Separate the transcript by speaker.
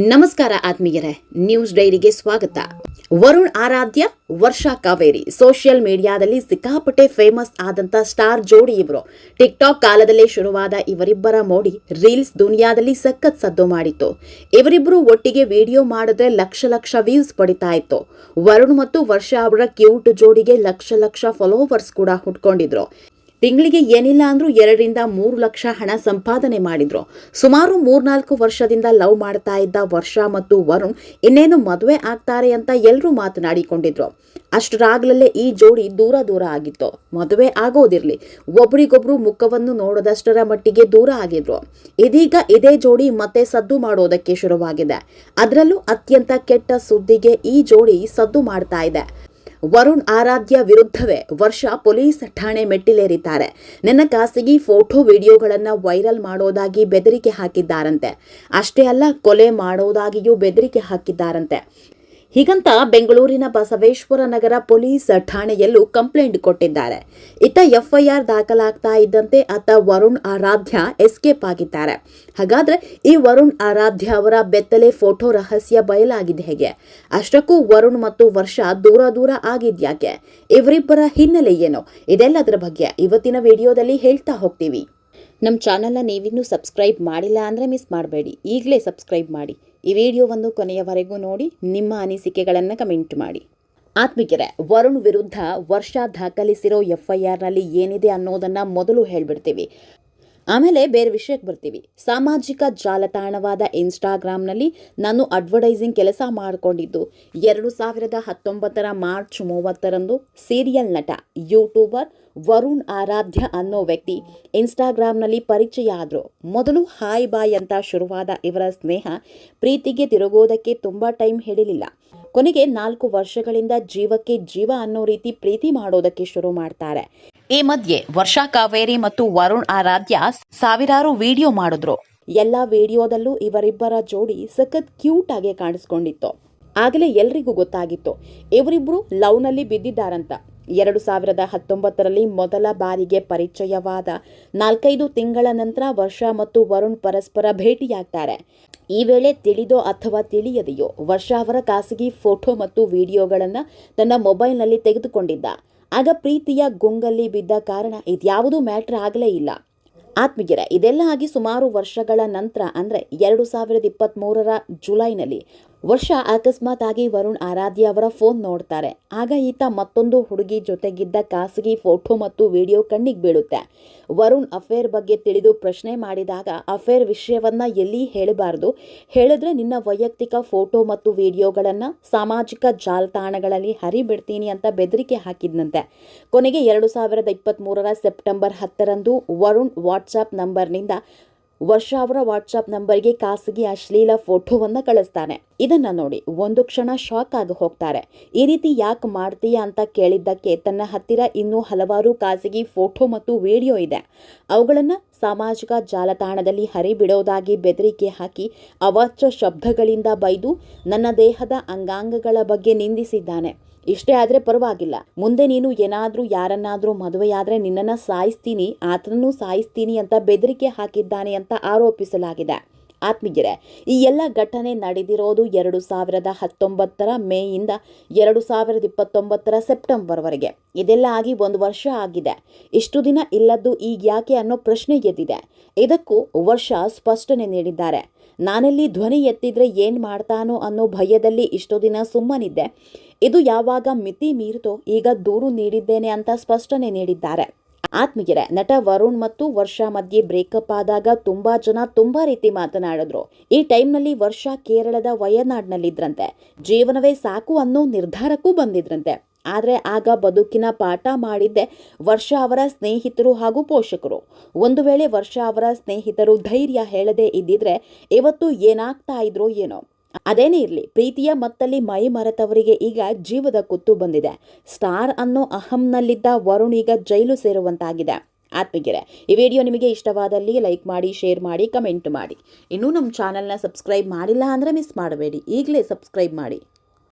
Speaker 1: ನಮಸ್ಕಾರ ಆತ್ಮೀಯರೇ ನ್ಯೂಸ್ ಡೈರಿಗೆ ಸ್ವಾಗತ. ವರುಣ್ ಆರಾಧ್ಯ, ವರ್ಷಾ ಕಾವೇರಿ. ಸೋಷಿಯಲ್ ಮೀಡಿಯಾದಲ್ಲಿ ಸಿಕ್ಕಾಪಟ್ಟೆ ಫೇಮಸ್ ಆದಂತ ಸ್ಟಾರ್ ಜೋಡಿ ಇವರು. ಟಿಕ್ ಟಾಕ್ ಕಾಲದಲ್ಲೇ ಶುರುವಾದ ಇವರಿಬ್ಬರ ಮೋಡಿ ರೀಲ್ಸ್ ದುನಿಯಾದಲ್ಲಿ ಸಖತ್ ಸದ್ದು ಮಾಡಿತ್ತು. ಇವರಿಬ್ಬರು ಒಟ್ಟಿಗೆ ವಿಡಿಯೋ ಮಾಡಿದ್ರೆ ಲಕ್ಷ ಲಕ್ಷ ವ್ಯೂಸ್ ಪಡಿತಾ ಇತ್ತು. ವರುಣ್ ಮತ್ತು ವರ್ಷಾ ಅವರ ಕ್ಯೂಟ್ ಜೋಡಿಗೆ ಲಕ್ಷ ಲಕ್ಷ ಫಾಲೋವರ್ಸ್ ಕೂಡ ಹುಟ್ಕೊಂಡಿದ್ರು. ತಿಂಗಳಿಗೆ ಏನಿಲ್ಲ ಅಂದ್ರೂ ಎರಡರಿಂದ ಮೂರು ಲಕ್ಷ ಹಣ ಸಂಪಾದನೆ ಮಾಡಿದ್ರು. ಸುಮಾರು ಮೂರ್ನಾಲ್ಕು ವರ್ಷದಿಂದ ಲವ್ ಮಾಡ್ತಾ ಇದ್ದ ವರ್ಷ ಮತ್ತು ವರುಣ್ ಇನ್ನೇನು ಮದುವೆ ಆಗ್ತಾರೆ ಅಂತ ಎಲ್ಲರೂ ಮಾತನಾಡಿಕೊಂಡಿದ್ರು. ಅಷ್ಟರಾಗ್ಲಲ್ಲೇ ಈ ಜೋಡಿ ದೂರ ದೂರ ಆಗಿತ್ತು. ಮದುವೆ ಆಗೋದಿರ್ಲಿ, ಒಬ್ರಿಗೊಬ್ರು ಮುಖವನ್ನು ನೋಡೋದಷ್ಟರ ಮಟ್ಟಿಗೆ ದೂರ ಆಗಿದ್ರು. ಇದೀಗ ಇದೇ ಜೋಡಿ ಮತ್ತೆ ಸದ್ದು ಮಾಡೋದಕ್ಕೆ ಶುರುವಾಗಿದೆ. ಅದರಲ್ಲೂ ಅತ್ಯಂತ ಕೆಟ್ಟ ಸುದ್ದಿಗೆ ಈ ಜೋಡಿ ಸದ್ದು ಮಾಡ್ತಾ ಇದೆ. ವರುಣ್ ಆರಾಧ್ಯ ವಿರುದ್ಧವೇ ವರ್ಷ ಪೊಲೀಸ್ ಠಾಣೆ ಮೆಟ್ಟಿಲೇರಿದ್ದಾರೆ. ನನ್ನ ಖಾಸಗಿ ಫೋಟೋ ವಿಡಿಯೋಗಳನ್ನು ವೈರಲ್ ಮಾಡೋದಾಗಿ ಬೆದರಿಕೆ ಹಾಕಿದ್ದಾರಂತೆ. ಅಷ್ಟೇ ಅಲ್ಲ, ಕೊಲೆ ಮಾಡೋದಾಗಿಯೂ ಬೆದರಿಕೆ ಹಾಕಿದ್ದಾರಂತೆ. ಹೀಗಂತ ಬೆಂಗಳೂರಿನ ಬಸವೇಶ್ವರ ನಗರ ಪೊಲೀಸ್ ಠಾಣೆಯಲ್ಲೂ ಕಂಪ್ಲೇಂಟ್ ಕೊಟ್ಟಿದ್ದಾರೆ. ಇತ್ತ ಎಫ್ಐಆರ್ ದಾಖಲಾಗ್ತಾ ಇದ್ದಂತೆ ಆತ ವರುಣ್ ಆರಾಧ್ಯ ಎಸ್ಕೇಪ್ ಆಗಿದ್ದಾರೆ. ಹಾಗಾದ್ರೆ ಈ ವರುಣ್ ಆರಾಧ್ಯ ಅವರ ಬೆತ್ತಲೆ ಫೋಟೋ ರಹಸ್ಯ ಬಯಲಾಗಿದೆ ಹೇಗೆ? ಅಷ್ಟಕ್ಕೂ ವರುಣ್ ಮತ್ತು ವರ್ಷ ದೂರ ದೂರ ಆಗಿದ್ಯಾಕೆ? ಇವರಿಬ್ಬರ ಹಿನ್ನೆಲೆ ಏನು? ಇದೆಲ್ಲದರ ಬಗ್ಗೆ ಇವತ್ತಿನ ವಿಡಿಯೋದಲ್ಲಿ ಹೇಳ್ತಾ ಹೋಗ್ತೀವಿ. ನಮ್ಮ ಚಾನಲ್ನ ನೀವಿನ್ನೂ ಸಬ್ಸ್ಕ್ರೈಬ್ ಮಾಡಿಲ್ಲ ಅಂದರೆ ಮಿಸ್ ಮಾಡಬೇಡಿ. ಈಗಲೇ ಸಬ್ಸ್ಕ್ರೈಬ್ ಮಾಡಿ. ಈ ವಿಡಿಯೋವನ್ನು ಕೊನೆಯವರೆಗೂ ನೋಡಿ, ನಿಮ್ಮ ಅನಿಸಿಕೆಗಳನ್ನು ಕಮೆಂಟ್ ಮಾಡಿ. ಆತ್ಮಿಕರೆ ವರುಣ್ ವಿರುದ್ಧ ವರ್ಷ ದಾಖಲಿಸಿರೋ ಎಫ್ಐಆರ್ನಲ್ಲಿ ಏನಿದೆ ಅನ್ನೋದನ್ನು ಮೊದಲು ಹೇಳ್ಬಿಡ್ತೀವಿ. ಆಮೇಲೆ ಬೇರೆ ವಿಷಯಕ್ಕೆ ಬರ್ತೀವಿ. ಸಾಮಾಜಿಕ ಜಾಲತಾಣವಾದ ಇನ್ಸ್ಟಾಗ್ರಾಮ್ನಲ್ಲಿ ನಾನು ಅಡ್ವರ್ಟೈಸಿಂಗ್ ಕೆಲಸ ಮಾಡಿಕೊಂಡಿದ್ದು. ಎರಡು ಸಾವಿರದ ಹತ್ತೊಂಬತ್ತರ ಮಾರ್ಚ್ ಮೂವತ್ತರಂದು ಸೀರಿಯಲ್ ನಟ, ಯೂಟ್ಯೂಬರ್ ವರುಣ್ ಆರಾಧ್ಯ ಅನ್ನೋ ವ್ಯಕ್ತಿ ಇನ್ಸ್ಟಾಗ್ರಾಮ್ನಲ್ಲಿ ಪರಿಚಯ ಆದರು ಮೊದಲು ಹಾಯ್ ಬಾಯ್ ಅಂತ ಶುರುವಾದ ಇವರ ಸ್ನೇಹ ಪ್ರೀತಿಗೆ ತಿರುಗೋದಕ್ಕೆ ತುಂಬ ಟೈಮ್ ಹಿಡಿಲಿಲ್ಲ. ಕೊನೆಗೆ ನಾಲ್ಕು ವರ್ಷಗಳಿಂದ ಜೀವಕ್ಕೆ ಜೀವ ಅನ್ನೋ ರೀತಿ ಪ್ರೀತಿ ಮಾಡೋದಕ್ಕೆ ಶುರು ಮಾಡ್ತಾರೆ. ಈ ಮಧ್ಯೆ ವರ್ಷಾ ಕಾವೇರಿ ಮತ್ತು ವರುಣ್ ಆರಾಧ್ಯ ಸಾವಿರಾರು ವಿಡಿಯೋ ಮಾಡಿದ್ರು. ಎಲ್ಲ ವಿಡಿಯೋದಲ್ಲೂ ಇವರಿಬ್ಬರ ಜೋಡಿ ಸಖತ್ ಕ್ಯೂಟ್ ಆಗಿ ಕಾಣಿಸ್ಕೊಂಡಿತ್ತು. ಆಗಲೇ ಎಲ್ರಿಗೂ ಗೊತ್ತಾಗಿತ್ತು. ಇವರಿಬ್ರು ಲವ್ನಲ್ಲಿ ಬಿದ್ದಿದ್ದಾರಂತ. ಎರಡು ಸಾವಿರದ ಹತ್ತೊಂಬತ್ತರಲ್ಲಿ ಮೊದಲ ಬಾರಿಗೆ ಪರಿಚಯವಾದ ನಾಲ್ಕೈದು ತಿಂಗಳ ನಂತರ ವರ್ಷ ಮತ್ತು ವರುಣ್ ಪರಸ್ಪರ ಭೇಟಿಯಾಗ್ತಾರೆ. ಈ ವೇಳೆ ತಿಳಿದೋ ಅಥವಾ ತಿಳಿಯದೆಯೋ ವರ್ಷ ಅವರ ಖಾಸಗಿ ಫೋಟೋ ಮತ್ತು ವಿಡಿಯೋಗಳನ್ನು ತನ್ನ ಮೊಬೈಲ್ನಲ್ಲಿ ತೆಗೆದುಕೊಂಡಿದ್ದ. ಆಗ ಪ್ರೀತಿಯ ಗೊಂಗಲ್ಲಿ ಬಿದ್ದ ಕಾರಣ ಇದ್ಯಾವುದೂ ಮ್ಯಾಟ್ರ್ ಆಗಲೇ ಇಲ್ಲ. ಆತ್ಮೀಯರ, ಇದೆಲ್ಲ ಆಗಿ ಸುಮಾರು ವರ್ಷಗಳ ನಂತರ, ಅಂದರೆ ಎರಡು ಸಾವಿರದ ಇಪ್ಪತ್ತ್ಮೂರರ ಜುಲೈನಲ್ಲಿ ವರ್ಷ ಅಕಸ್ಮಾತ್ ಆಗಿ ವರುಣ್ ಆರಾಧ್ಯ ಅವರ ಫೋನ್ ನೋಡ್ತಾರೆ. ಆಗ ಈತ ಮತ್ತೊಂದು ಹುಡುಗಿ ಜೊತೆಗಿದ್ದ ಖಾಸಗಿ ಫೋಟೋ ಮತ್ತು ವಿಡಿಯೋ ಕಣ್ಣಿಗೆ ಬೀಳುತ್ತೆ. ವರುಣ್ ಅಫೇರ್ ಬಗ್ಗೆ ತಿಳಿದು ಪ್ರಶ್ನೆ ಮಾಡಿದಾಗ ಅಫೇರ್ ವಿಷಯವನ್ನು ಎಲ್ಲಿ ಹೇಳಬಾರ್ದು? ಹೇಳಿದ್ರೆ ನಿನ್ನ ವೈಯಕ್ತಿಕ ಫೋಟೋ ಮತ್ತು ವಿಡಿಯೋಗಳನ್ನು ಸಾಮಾಜಿಕ ಜಾಲತಾಣಗಳಲ್ಲಿ ಹರಿಬಿಡ್ತೀನಿ ಅಂತ ಬೆದರಿಕೆ ಹಾಕಿದ್ನಂತೆ. ಕೊನೆಗೆ ಎರಡು ಸಾವಿರದ ಇಪ್ಪತ್ತ್ಮೂರರ ಸೆಪ್ಟೆಂಬರ್ ಹತ್ತರಂದು ವರುಣ್ ವಾಟ್ಸಾಪ್ ನಂಬರ್ನಿಂದ ವರ್ಷ ಅವರ ವಾಟ್ಸಾಪ್ ನಂಬರ್ಗೆ ಖಾಸಗಿ ಅಶ್ಲೀಲ ಫೋಟೋವನ್ನು ಕಳಿಸ್ತಾನೆ. ಇದನ್ನ ನೋಡಿ ಒಂದು ಕ್ಷಣ ಶಾಕ್ ಆಗಿ ಹೋಗ್ತಾರೆ. ಈ ರೀತಿ ಯಾಕೆ ಮಾಡ್ತೀಯಾ ಅಂತ ಕೇಳಿದ್ದಕ್ಕೆ ತನ್ನ ಹತ್ತಿರ ಇನ್ನೂ ಹಲವಾರು ಖಾಸಗಿ ಫೋಟೋ ಮತ್ತು ವಿಡಿಯೋ ಇದೆ. ಅವುಗಳನ್ನು ಸಾಮಾಜಿಕ ಜಾಲತಾಣದಲ್ಲಿ ಹರಿಬಿಡೋದಾಗಿ ಬೆದರಿಕೆ ಹಾಕಿ ಅವಾಚ್ಯ ಶಬ್ದಗಳಿಂದ ಬೈದು ನನ್ನ ದೇಹದ ಅಂಗಾಂಗಗಳ ಬಗ್ಗೆ ನಿಂದಿಸಿದ್ದಾನೆ. ಇಷ್ಟೇ ಆದರೆ ಪರವಾಗಿಲ್ಲ. ಮುಂದೆ ನೀನು ಏನಾದರೂ ಯಾರನ್ನಾದರೂ ಮದುವೆಯಾದರೆ ನಿನ್ನನ್ನು ಸಾಯಿಸ್ತೀನಿ, ಆತನನ್ನು ಸಾಯಿಸ್ತೀನಿ ಅಂತ ಬೆದರಿಕೆ ಹಾಕಿದ್ದಾನೆ ಅಂತ ಆರೋಪಿಸಲಾಗಿದೆ. ಆತ್ಮೀಯರೇ, ಈ ಎಲ್ಲ ಘಟನೆ ನಡೆದಿರೋದು ಎರಡು ಸಾವಿರದ ಹತ್ತೊಂಬತ್ತರ ಮೇಯಿಂದ ಎರಡು ಸಾವಿರದ ಇಪ್ಪತ್ತೊಂಬತ್ತರ ಸೆಪ್ಟೆಂಬರ್ವರೆಗೆ. ಇದೆಲ್ಲ ಆಗಿ ಒಂದು ವರ್ಷ ಆಗಿದೆ. ಇಷ್ಟು ದಿನ ಇಲ್ಲದ್ದು ಈಗ ಯಾಕೆ ಅನ್ನೋ ಪ್ರಶ್ನೆ ಎದ್ದಿದೆ. ಇದಕ್ಕೂ ವರ್ಷ ಸ್ಪಷ್ಟನೆ ನೀಡಿದ್ದಾರೆ. ನಾನೆಲ್ಲಿ ಧ್ವನಿ ಎತ್ತಿದ್ರೆ ಏನು ಮಾಡ್ತಾನೋ ಅನ್ನೋ ಭಯದಲ್ಲಿ ಇಷ್ಟೋ ದಿನ ಸುಮ್ಮನಿದ್ದೆ. ಇದು ಯಾವಾಗ ಮಿತಿ ಮೀರಿತೋ ಈಗ ದೂರು ನೀಡಿದ್ದೇನೆ ಅಂತ ಸ್ಪಷ್ಟನೆ ನೀಡಿದ್ದಾರೆ. ಆತ್ಮೀಯರೇ, ನಟ ವರುಣ್ ಮತ್ತು ವರ್ಷ ಮಧ್ಯೆ ಬ್ರೇಕಪ್ ಆದಾಗ ತುಂಬಾ ಜನ ತುಂಬಾ ರೀತಿ ಮಾತನಾಡಿದ್ರು. ಈ ಟೈಮ್ನಲ್ಲಿ ವರ್ಷ ಕೇರಳದ ವಯನಾಡ್ನಲ್ಲಿದ್ರಂತೆ. ಜೀವನವೇ ಸಾಕು ಅನ್ನೋ ನಿರ್ಧಾರಕ್ಕೂ ಬಂದಿದ್ರಂತೆ. ಆದರೆ ಆಗ ಬದುಕಿನ ಪಾಠ ಮಾಡಿದ್ದೆ ವರ್ಷ ಅವರ ಸ್ನೇಹಿತರು ಹಾಗೂ ಪೋಷಕರು. ಒಂದು ವೇಳೆ ವರ್ಷ ಅವರ ಸ್ನೇಹಿತರು ಧೈರ್ಯ ಹೇಳದೇ ಇದ್ದಿದ್ರೆ ಇವತ್ತು ಏನಾಗ್ತಾ ಇದ್ರೋ ಏನೋ. ಅದೇನೇ ಇರಲಿ, ಪ್ರೀತಿಯ ಮತ್ತಲ್ಲಿ ಮೈ ಮರೆತವರಿಗೆ ಈಗ ಜೀವದ ಕುತ್ತು ಬಂದಿದೆ. ಸ್ಟಾರ್ ಅನ್ನೋ ಅಹಂನಲ್ಲಿದ್ದ ವರುಣ್ ಈಗ ಜೈಲು ಸೇರುವಂತಾಗಿದೆ. ಆತ್ಮಗಿರೆ ಈ ವಿಡಿಯೋ ನಿಮಗೆ ಇಷ್ಟವಾದಲ್ಲಿ ಲೈಕ್ ಮಾಡಿ, ಶೇರ್ ಮಾಡಿ, ಕಮೆಂಟ್ ಮಾಡಿ. ಇನ್ನೂ ನಮ್ಮ ಚಾನಲ್ನ ಸಬ್ಸ್ಕ್ರೈಬ್ ಮಾಡಿಲ್ಲ ಅಂದರೆ ಮಿಸ್ ಮಾಡಬೇಡಿ. ಈಗಲೇ ಸಬ್ಸ್ಕ್ರೈಬ್ ಮಾಡಿ.